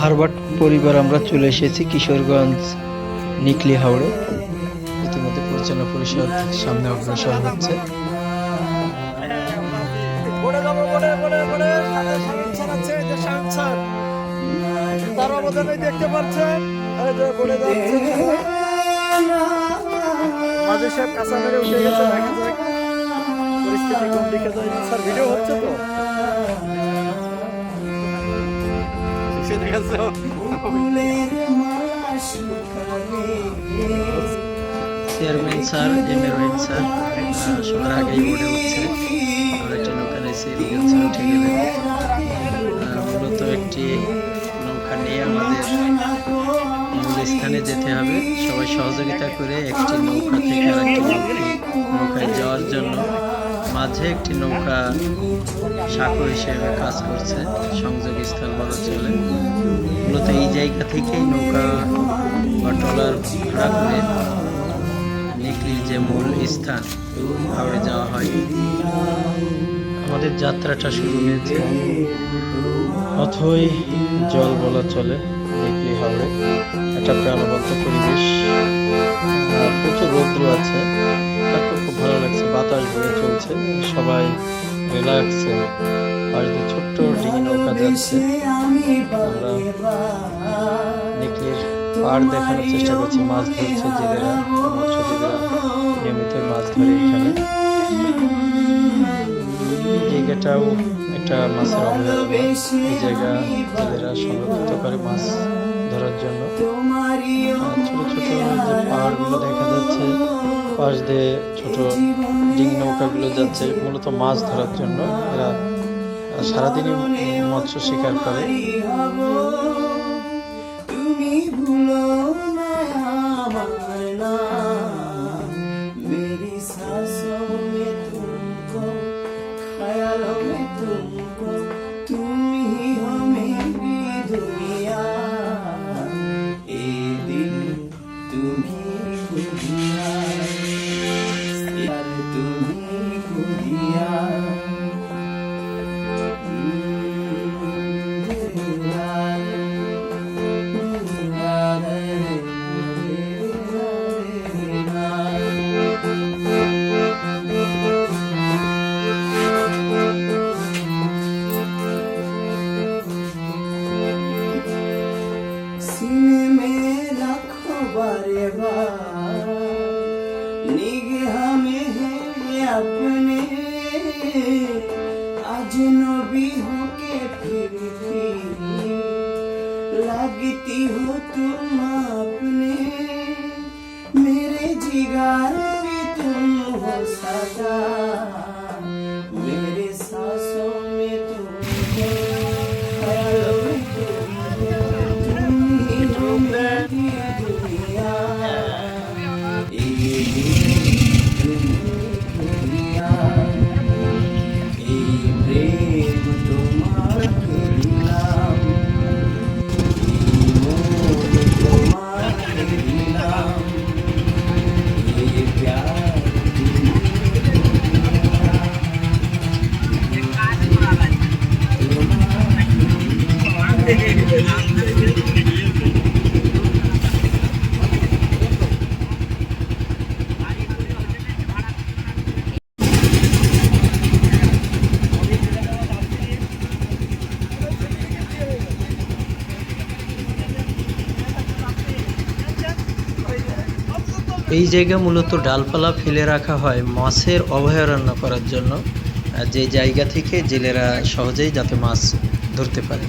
Herbert পরিবার আমরা চলে এসেছি কিশোরগঞ্জ নিকলি হাওড়ে। ইতিমধ্যে পরিচালনা পরিষদ সামনে অগ্রসর হচ্ছে। পরিস্থিতি দিকে যায় স্যার ভিডিও হচ্ছে তো সে দেখাচ্ছে চেয়ারম্যান স্যার এম স্যার সবার আগেই আমরা একটি নৌকা নিয়েছি স্যার উঠে মূলত একটি নৌকা নিয়ে আমাদের মূল স্থানে যেতে হবে। সবাই সহযোগিতা করে একটি নৌকা থেকে আরেকটি নৌকি নৌকায় যাওয়ার জন্য মাঝে একটি নৌকা সাঁকো হিসেবে কাজ করছে সংযোগ স্থল বলা চলে মূলত এই জায়গা থেকেই নৌকা বা ট্রলার ভাড়া করে নিকলির যে মূল স্থান, হাওড়ে যাওয়া হয়। আমাদের যাত্রাটা শুরু হয়েছে। অথই জল বলা চলে নিকলি হাওড়ে। একটা প্রাণবন্ত পরিবেশ। প্রচুর রৌদ্র আছে। খুব ভালো লাগছে। বাতাস বয়ে চলছে। সবাই রিল্যাক্সে আর ছোট্ট ডিঙি নৌকা যাচ্ছে আমরা নিকলির পাড় দেখানোর চেষ্টা করছি। মাছ ধরছে জেলেরা, মৎস্যজীবীরা নিয়মিত মাছ ধরে এখানে। জায়গাটাও একটা মাছের অভয়ারণ্য এই জায়গা জেলেরা সংরক্ষিত করে মাছ ধরার জন্য। ছোট ছোট যে পাহাড়গুলো দেখা যাচ্ছে পাশ দিয়ে ছোট ডিঙি নৌকাগুলো যাচ্ছে, মূলত মাছ ধরার জন্য। এরা সারাদিনই মৎস্য শিকার করে। Tu নবী হকে ফিরতি লাগতি হো তুম আপনে। মেরে জিগার মে তুম হো সদা এই জায়গা মূলত ডালপালা ফেলে রাখা হয় মাছের অভয়ারণ্য করার জন্য যে জায়গা থেকে জেলেরা সহজেই যাতে মাছ ধরতে পারে।